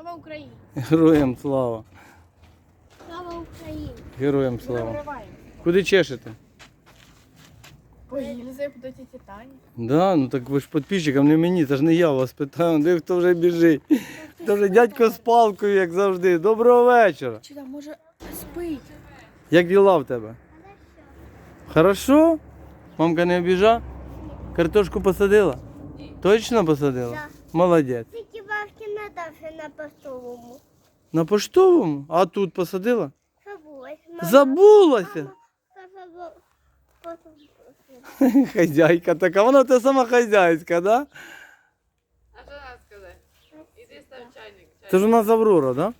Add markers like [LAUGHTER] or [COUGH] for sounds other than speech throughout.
Слава Україні! Героям слава. Слава Україні! Героям слава. Вириваємо. Куди чешете? Поїльзи, куди ті Титані. Да, ну так ви ж підписчикам, не мені, це ж не я вас питаю, де хто вже біжить. Хто вже дядько з палкою, як завжди. Доброго вечора. Чи там може спить? Як діла в тебе? Хорошо? Мамка не обіжа? Картошку посадила? Точно посадила? Молодець. Тільки на постовому. На поштовому? А тут посадила? Забулась. Мама, Забулася. сказала, [LAUGHS] Хазяйка така, вона те сама хазяйська, да? А що нам сказати? Іди став чайник. Це ж у нас Аврора, да?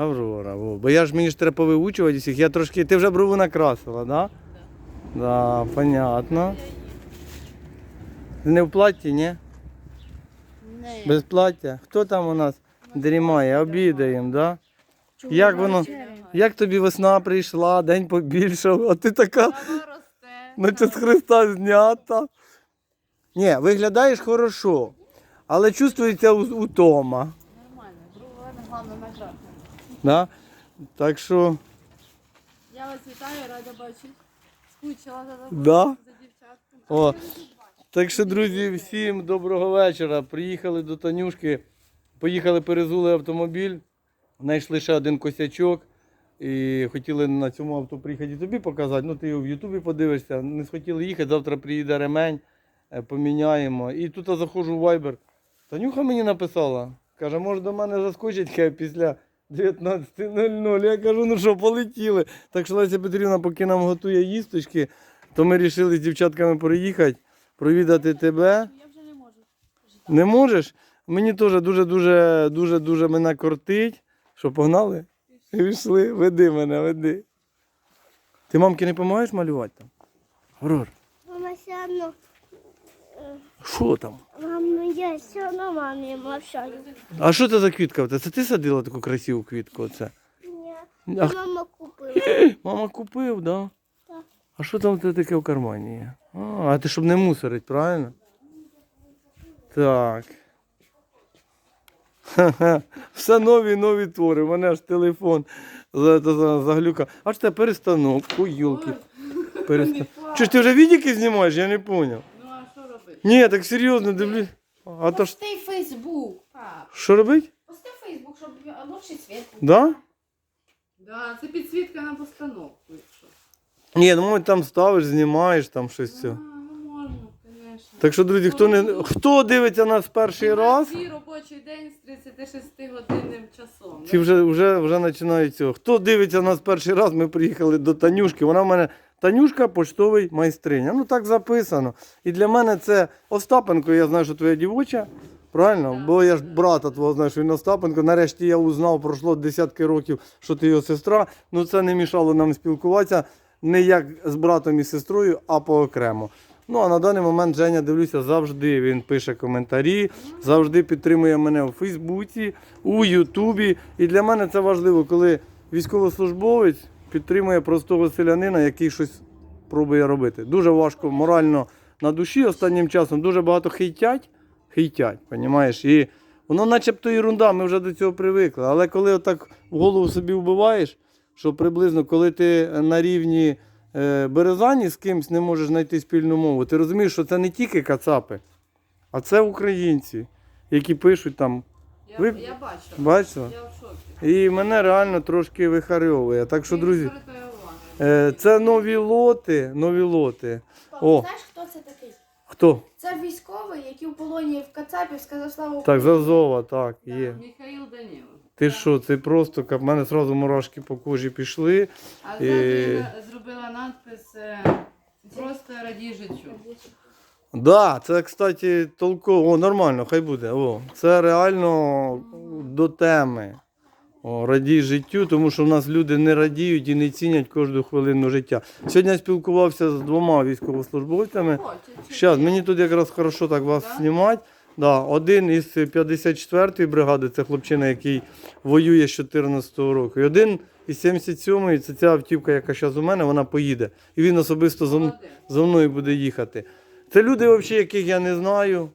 Аврора, во. Бо я ж мені ж треба повиучувати всіх. Я трошки. Ти вже брову накрасила, да? Да, понятно. Не в платі, ні? Без плаття. Хто там у нас дрімає, обідаємо, да? Як воно? Як тобі весна прийшла, день побільшав, а ти така наче з Христа знята. Ні, виглядаєш хорошо, але чувствується у- утома. Нормально. Головне нажати. Да? Так що, Я вас вітаю, рада бачити. Скучила за да? за дівчатком. О, так що, друзі, всім доброго вечора. Приїхали до Танюшки, поїхали, перезули автомобіль, знайшли ще один косячок. І хотіли на цьому авто приїхати тобі показати. Ну, ти його в Ютубі подивишся. Не схотіли їхати, завтра приїде ремень, е, поміняємо. І тут я заходжу в Viber. Танюха мені написала. Каже, може до мене заскочить після 19.00. Я кажу, ну що, полетіли. Так що Леся Петрівна, поки нам готує їсточки, то ми вирішили з дівчатками приїхати, провідати тебе. Я вже не можу. Не можеш? Мені теж дуже-дуже дуже дуже мене кортить. Що погнали? Пішли, веди мене, веди. Ти мамки не допомагаєш малювати там? Грор, Мама все одно. що там? Мам, я все одно мамі мовчаю. А що це за квітка? Це ти садила таку красиву квітку? Оце? Ні. А, Мама купила. [CLEARS THROAT] мама купив, так? Да? Так. А що там таке в кармані є? А, а ти щоб не мусорить, правильно? Так. Ха-ха. [LAUGHS] Все нові нові твори. У мене аж телефон за- за- за- Аж це перестанок. Ой, юлки. Перестан... Чи ж ти вже відіки знімаєш? Я не зрозумів. Ну а що робити? Ні, так серйозно дивлюсь. А то ж Пости Фейсбук, пап. що робить? Пости Фейсбук, щоб лучший світ. Да? Да, це підсвітка на постановку. Ні, ну мабуть, там ставиш, знімаєш там щось. Все. Ну можна, звісно. Так що, друзі, хто не хто дивиться нас перший раз? Свій робочий день з 36 годинним часом. Ці вже, вже, вже починають цього. Хто дивиться нас перший раз, ми приїхали до Танюшки. Вона в мене Танюшка поштовий майстриня. Ну так записано. І для мене це Остапенко, я знаю, що твоя дівоча. Правильно? Так. Бо я ж брата твого знаю, що він Остапенко. Нарешті я узнав, пройшло десятки років, що ти його сестра. Ну це не мішало нам спілкуватися не як з братом і сестрою, а поокремо. Ну а на даний момент Женя дивлюся завжди. Він пише коментарі, завжди підтримує мене у Фейсбуці, у Ютубі. І для мене це важливо, коли військовослужбовець підтримує простого селянина, який щось пробує робити. Дуже важко морально на душі останнім часом. Дуже багато хейтять, хейтять, понімаєш? І воно начебто ерунда, ми вже до цього привикли. Але коли отак в голову собі вбиваєш, що приблизно коли ти на рівні е, Березані з кимсь не можеш знайти спільну мову, ти розумієш, що це не тільки кацапи, а це українці, які пишуть там. Я, Ви- я бачила. Бачила? Я в шокі. І мене реально трошки вихарьовує. Так що, друзі, е, це нові лоти, нові лоти. О. Знаєш, хто це такий? Хто? Це військовий, який у полоні в Кацапі сказав славу Так, Зазова, так, є. Михаїл Данілов. Ти що, це просто, в мене одразу мурашки по кожі пішли. А І- я зробила надпис е, просто раді життю. Да, це, кстати, толково. О, нормально, хай буде. О, це реально до теми. О, радій життю, тому що в нас люди не радіють і не цінять кожну хвилину життя. Сьогодні я спілкувався з двома військовослужбовцями. Зараз, мені тут якраз хорошо так вас знімати. Да, один із 54-ї бригади, це хлопчина, який воює з 14-го року. І один із 77-ї, це ця автівка, яка зараз у мене, вона поїде. І він особисто м- за мною буде їхати. Це люди, взагалі, яких я не знаю.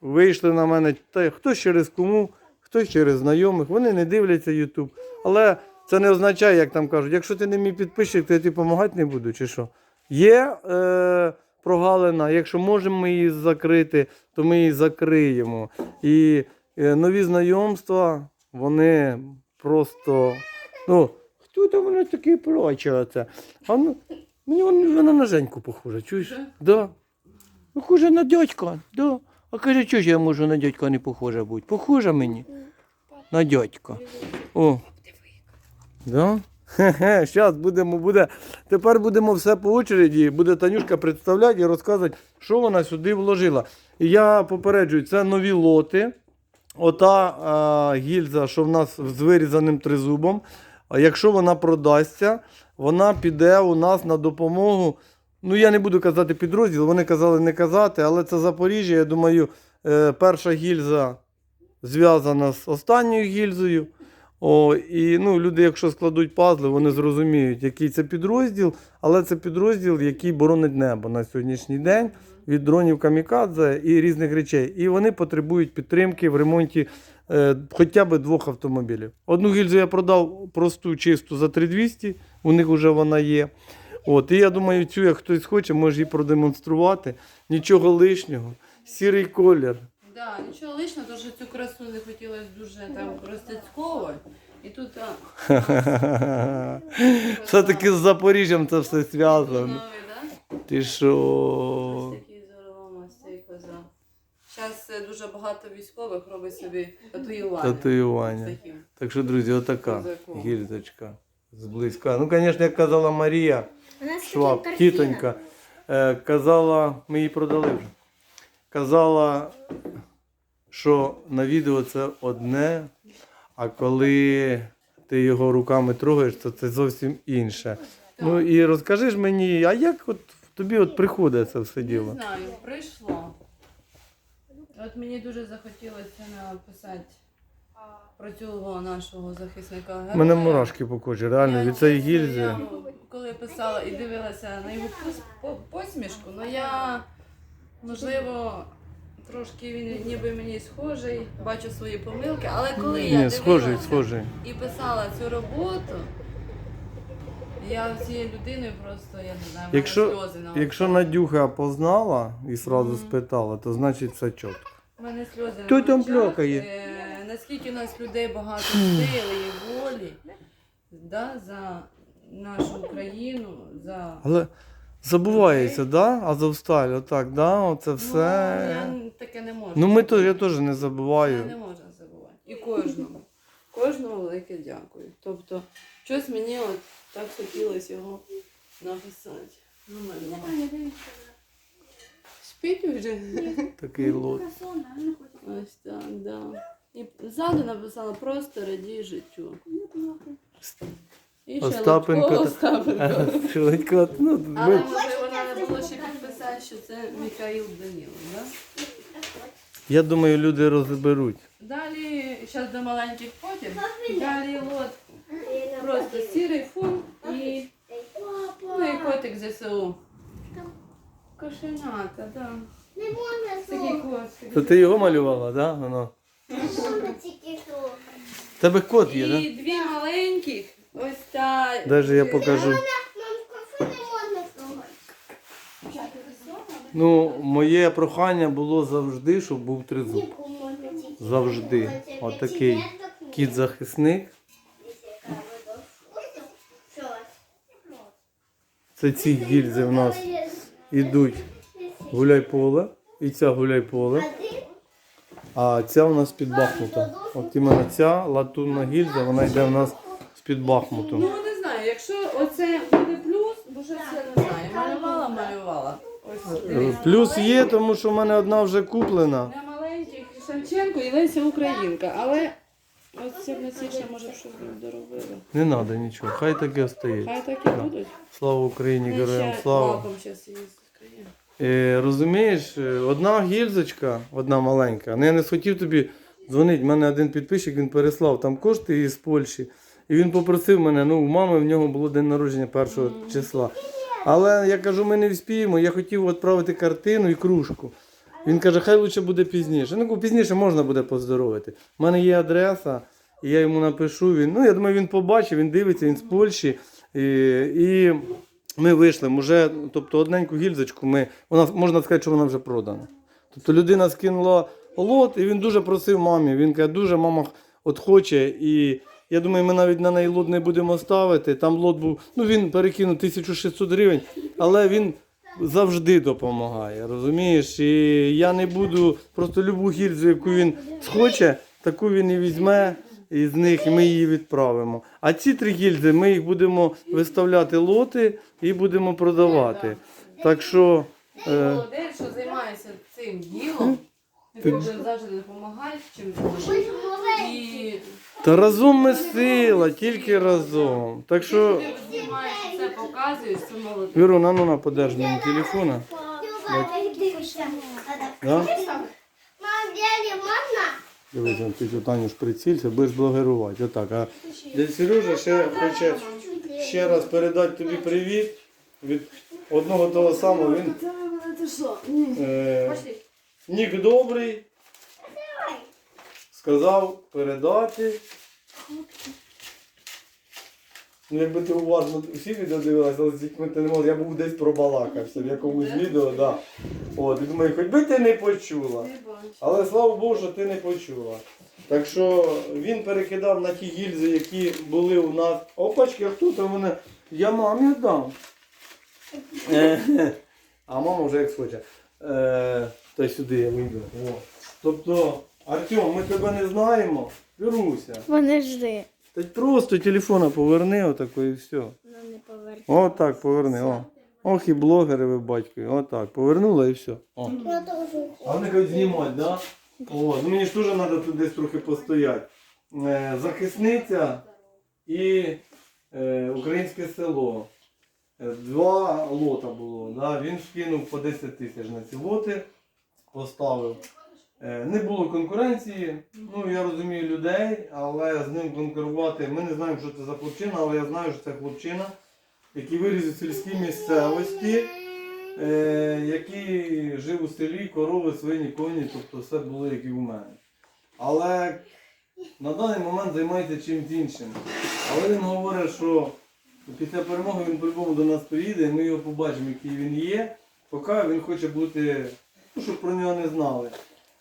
Вийшли на мене, та хтось через кому, хтось через знайомих, вони не дивляться YouTube. Але це не означає, як там кажуть, якщо ти не мій підписчик, то я тобі допомагати не буду, чи що? Є е, прогалина, якщо можемо ми її закрити, то ми її закриємо. І е, нові знайомства, вони просто. Ну, хто там вона такий плаче оце? А ну, мені вона, вона на Женьку похожа, чуєш? Да. Похожа на дядька, да. А каже, чого ж я можу на дядька не похожа бути? Похожа мені. На дядька. О. Да? Зараз будемо, буде. Тепер будемо все по очереді. Буде Танюшка представляти і розказувати, що вона сюди вложила. І я попереджую, це нові лоти. Ота а, гільза, що в нас з вирізаним тризубом. А якщо вона продасться, вона піде у нас на допомогу. Ну, я не буду казати підрозділ, вони казали не казати, але це Запоріжжя. Я думаю, е, перша гільза зв'язана з останньою гільзою. О, і ну, люди, якщо складуть пазли, вони зрозуміють, який це підрозділ, але це підрозділ, який боронить небо на сьогоднішній день від дронів камікадзе і різних речей. І вони потребують підтримки в ремонті е, хоча б двох автомобілів. Одну гільзу я продав просту, чисту за 3200, у них вже вона є. От, і я думаю, цю, як хтось хоче, може її продемонструвати. Нічого лишнього. Сірий колір. Да, нічого лишнього, тому що цю красу не хотілося дуже там розтицьковувати. І тут а, Все-таки з Запоріжжям це все зв'язано. новий, да? Ти Ось що? такий зоролом, ось цей коза. Зараз дуже багато військових робить собі татуювання. Татуювання. Таким. Так що, друзі, отака Козаком. гільзочка зблизька. Ну, звісно, як казала Марія, Шваб, тітонька, е, казала, ми її продали вже. Казала, що на відео це одне, а коли ти його руками трогаєш, то це зовсім інше. Ну і розкажи ж мені, а як от тобі от приходить це все діло? Не знаю, прийшло. От мені дуже захотілося написати про цього нашого захисника. У мене мурашки по кожі, реально, від цієї гільзи. Я, коли писала і дивилася на його посмішку, ну я, можливо, трошки він ніби мені схожий, бачу свої помилки, але коли я Ні, схожий, дивилася схожий. і писала цю роботу, я цією людиною просто, я не знаю, в мене Якщо, сльози на якщо. Надюха познала і Мгм. спитала, то значить все чітко. У мене сльози Хто на там очах. плакає? Е, наскільки у нас людей багато сили і волі да, за нашу Україну, за Але забувається, да? Азовсталь, отак, да? Оце Ну, все. я таке не можу. Ну ми то, я теж не Я не забуваю. забувати. І кожному. Кожному велике дякую. Тобто, щось мені от так хотілося його написати. Ну, мене. Спіть вже. Такий лот. Ось так, да. І ззаду написала просто радій життю. І ще Остапенко Лутко та- Остапенко. [LAUGHS] Швидко, ну, Але ми- можливо треба було ще підписати, що це Михаїл Данілов, да? я думаю, люди розберуть. Далі, зараз до маленьких потім. Далі лот просто сірий фон і, ну, і котик ЗСУ. Кошенята, да. Не можна Такий слухати. котик. То ти його малювала, да? Воно. Не можна тільки слухати. В Тебе кот є, да? І дві маленьких. Ось та. Даже я покажу. Ну, моє прохання було завжди, щоб був тризуб. Завжди. Отакий кіт-захисник. Це ці гільзи в нас ідуть гуляй поле. І ця гуляй поле. А ця у нас під Бахмутом. От іменно ця латунна гільза, вона йде в нас з-під Бахмуту. Ну не знаю, якщо оце буде плюс, бо щось я не знаю. Малювала, малювала. Ось Е, дивіться. Плюс є, тому що в мене одна вже куплена. Для маленьких Шевченко і Леся Українка, але ось це на ці ще може щось доробили. Не треба нічого, хай таке остається. Хай так і будуть. Слава Україні, Ми героям ще слава. лаком зараз її закриємо. Е, розумієш, е, одна гільзочка, одна маленька. Ну я не схотів тобі дзвонити. У мене один підписчик, він переслав там кошти із Польщі. І він попросив мене, ну, у мами в нього було день народження першого числа. Але я кажу, ми не вспіємо. Я хотів відправити картину і кружку. Він каже, хай лучше буде пізніше. Ну, пізніше можна буде поздоровити. У мене є адреса, і я йому напишу. Він, ну, я думаю, він побачив, він дивиться, він з Польщі. І, і ми вийшли. Уже, тобто одненьку гільзочку ми, вона, можна сказати, що вона вже продана. Тобто людина скинула лот, і він дуже просив мамі. Він каже, дуже мама от хоче. І я думаю, ми навіть на неї лот не будемо ставити. Там лот був, ну він перекинув 1600 гривень, але він завжди допомагає, розумієш? І я не буду просто любу гільзу, яку він схоче, таку він і візьме. І з них ми її відправимо. А ці три гільзи ми їх будемо виставляти лоти і будемо продавати. Так що. Е, молодець, що займаєшся цим ділом. Ти завжди допомагаєш чим. І Та разом ми сила, тільки разом. Так що, ти знімаєш це, показуєш, це молодець. Вірона, ну на подерж мені телефона. Да? Мам, дядя, можна? Дивись, он ти Таню ж прицілься, будеш блогерувати. Отак. А дядь Сережа ще хоче ще раз передати тобі привіт від одного того самого. Він Це ви будете що? Ні. е, Пошли. Нік добрий. Сказав передати. Ну, якби ти уважно всі відео дивилася, але з дітьми ти не мог, я був десь пробалакався в якомусь відео, да. От, і думаю, хоч би ти не почула. Але слава Богу, що ти не почула. Так що він перекидав на ті гільзи, які були у нас. Опачки, а хто там мене? Я мамі дам. [LAUGHS] Е, [LAUGHS] А мама вже як схоче. Та сюди я вийду. О. Тобто, Артем, ми тебе не знаємо. Віруся. Подожди. Та й просто телефона поверни отако і все. Ну не поверни. Отак поверни. О. Ох і блогери ви батьки. Отак. Повернула і все. О. А вони кажуть знімати, да? О, ну мені ж теж треба тут десь трохи постояти. Е, захисниця і е, українське село. Е, Два лота було. Да? Він скинув по 10 тисяч на ці лоти, поставив. Е, не було конкуренції. Ну, я розумію людей, але з ним конкурувати. Ми не знаємо, що це за хлопчина, але я знаю, що це хлопчина, який виріс у сільській місцевості е, який жив у селі, корови, свині, коні, тобто все було як і у мене. Але на даний момент займається чимось іншим. Але він говорить, що після перемоги він по-любому до нас приїде, і ми його побачимо, який він є. Поки він хоче бути, ну, щоб про нього не знали.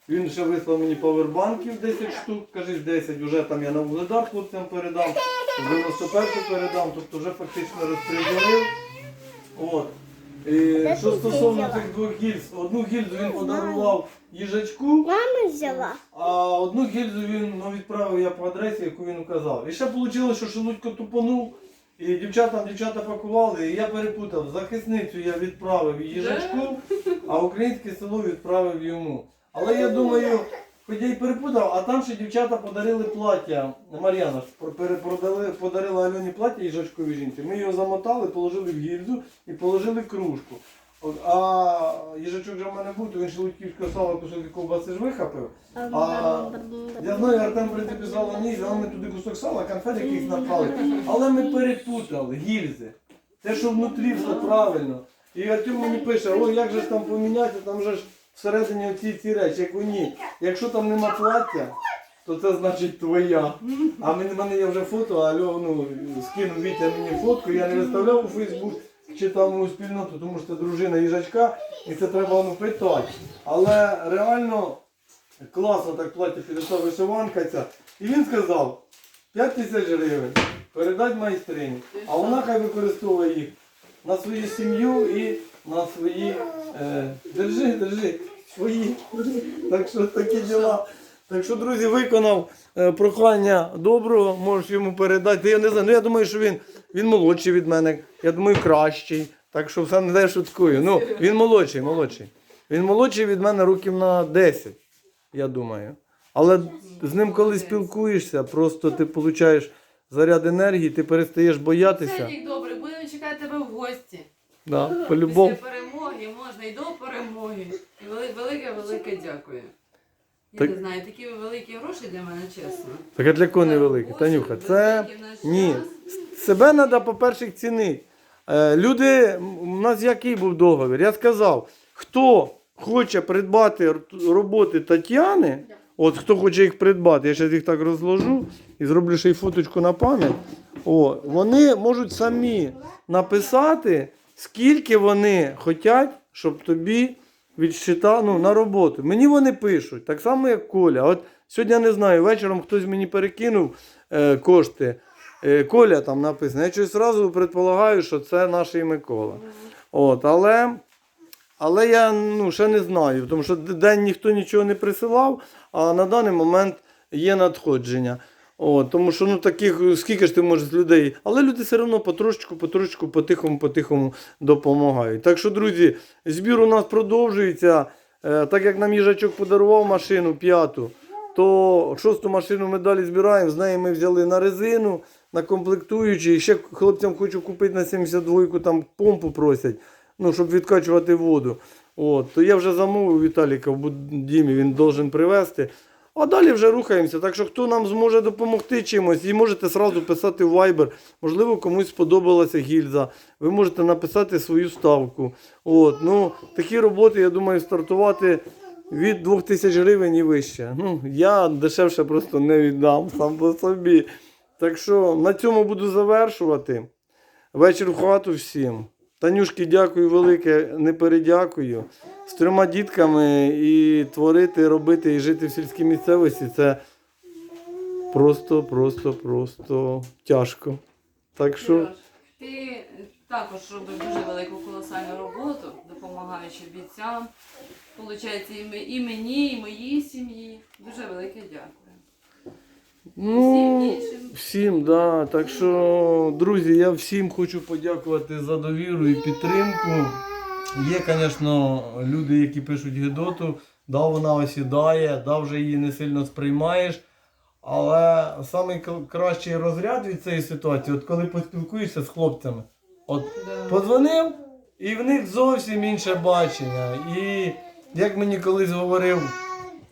Він ще вислав мені павербанків 10 штук, кажеш 10, вже там я на вугледар хлопцям передам, в 91 передам, тобто вже фактично розподілив. От. І, що стосовно цих двох гільз, одну гільзу він подарував їжачку, Мама взяла. а одну гільзу він ну, відправив я по адресі, яку він указав. І ще вийшло, що Шелудько тупанув, і дівчата, дівчата пакували, і я перепутав. Захисницю я відправив їжачку, а українське село відправив йому. Але я думаю, хоч я й перепутав, а там ще дівчата подарили плаття. Мар'яна ж перепродали, подарила Альоні плаття їжачкові жінці. Ми його замотали, положили в гільзу і положили в кружку. От, а їжачок вже в мене був, то він шелудьківського сала кусок ковбаси ж вихопив. А я знаю, Артем сало ніс, але ми туди кусок сала, конфет якийсь напали. Але ми перепутали гільзи. Те, що внутрі все правильно. І Артем мені пише, о, як же ж там поміняти, там же ж всередині оці ці речі, як ні. Якщо там нема плаття, то це значить твоя. А в мене, є вже фото, а Альо, ну, скинув Вітя мені фотку, я не виставляв у Фейсбук чи там у спільноту, тому що це дружина їжачка, і це треба ну, питати. Але реально класно так плаття підійшла вишиванка ця. І він сказав, 5 тисяч гривень, передать майстрині, а вона хай використовує їх на свою сім'ю і на свої. Е, держи, держи, свої. Так що такі діла. Так що, друзі, виконав е, прохання доброго, можеш йому передати. Я не знаю, ну я думаю, що він, він молодший від мене, я думаю, кращий. Так що все не де шуткую. Ну, він молодший, молодший. Він молодший від мене років на 10, я думаю. Але з ним, коли спілкуєшся, просто ти получаєш заряд енергії, ти перестаєш боятися. Нік, добре, будемо чекати тебе в гості. Да, по-любому. Після перемоги можна і до перемоги. І велике, велике дякую. Я Так- не знаю, такі великі гроші для мене, чесно. Так а для кого гроші Танюха, це великі ні. Себе треба, по-перше, цінити. Е, люди, у нас який був договір? Я сказав, хто хоче придбати роботи Тетяни, от хто хоче їх придбати, я зараз їх так розложу і зроблю ще й фоточку на пам'ять. О, вони можуть самі написати, скільки вони хочуть, щоб тобі відсчитав ну, на роботу. Мені вони пишуть, так само, як Коля. От сьогодні я не знаю, вечором хтось мені перекинув е, кошти. Е, Коля там написано. Я щось одразу предполагаю, що це наш Микола. От, але, але я ну, ще не знаю, тому що день ніхто нічого не присилав, а на даний момент є надходження. От, тому що ну таких, скільки ж ти можеш людей, але люди все одно потрошечку, потрошечку, потихому, потихому допомагають. Так що, друзі, збір у нас продовжується. Е, так як нам їжачок подарував машину п'яту, то шосту машину ми далі збираємо. З неї ми взяли на резину, на комплектуючі. І ще хлопцям хочу купити на 72-ку, там помпу просять, ну, щоб відкачувати воду. От, то я вже замовив Віталіка в Дімі, він должен привезти. А далі вже рухаємося. Так що хто нам зможе допомогти чимось, і можете сразу писати в Viber. Можливо, комусь сподобалася гільза. Ви можете написати свою ставку. От, ну, такі роботи, я думаю, стартувати від 2000 гривень і вище. Ну, я дешевше просто не віддам сам по собі. Так що на цьому буду завершувати. Вечір в хату всім. Танюшки, дякую велике, не передякую. З трьома дітками і творити, робити і жити в сільській місцевості це просто, просто, просто тяжко. Так що. Ти також робиш дуже велику колосальну роботу, допомагаючи бійцям. Получається, і, мені, і моїй сім'ї. Дуже велике дякую. Ну, Всім да. Так що, друзі, я всім хочу подякувати за довіру і підтримку. Є, звісно, люди, які пишуть Гедоту, да, вона осідає, да, вже її не сильно сприймаєш. Але найкращий розряд від цієї ситуації, от коли поспілкуєшся з хлопцями, от. Подзвонив, і в них зовсім інше бачення. І як мені колись говорив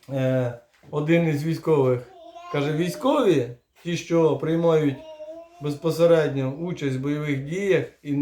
е, один із військових, каже, військові, ті, що приймають безпосередньо участь в бойових діях і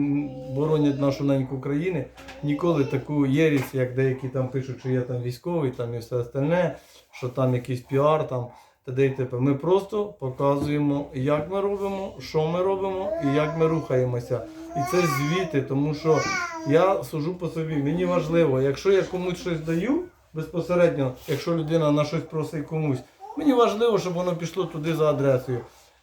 боронять нашу неньку країни, ніколи таку єрість, як деякі там пишуть, що я там військовий, там і все остальне, що там якийсь піар там. Т.д. і. Ми просто показуємо, як ми робимо, що ми робимо і як ми рухаємося. І це звіти, тому що я сужу по собі. Мені важливо, якщо я комусь щось даю безпосередньо, якщо людина на щось просить комусь, мені важливо, щоб воно пішло туди за адресою.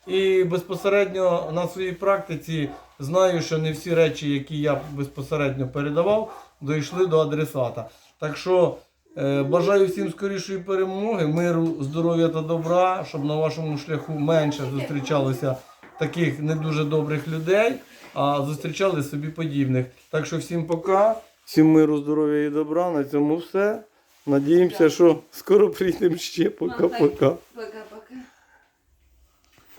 І безпосередньо на своїй практиці знаю, що не всі речі, які я безпосередньо передавав, дійшли до адресата. Так що е, бажаю всім скорішої перемоги, миру, здоров'я та добра, щоб на вашому шляху менше зустрічалося таких не дуже добрих людей, а зустрічали собі подібних. Так що всім пока, всім миру, здоров'я і добра. На цьому все. Надіємося, що скоро прийдемо ще. Пока-пока. Пока.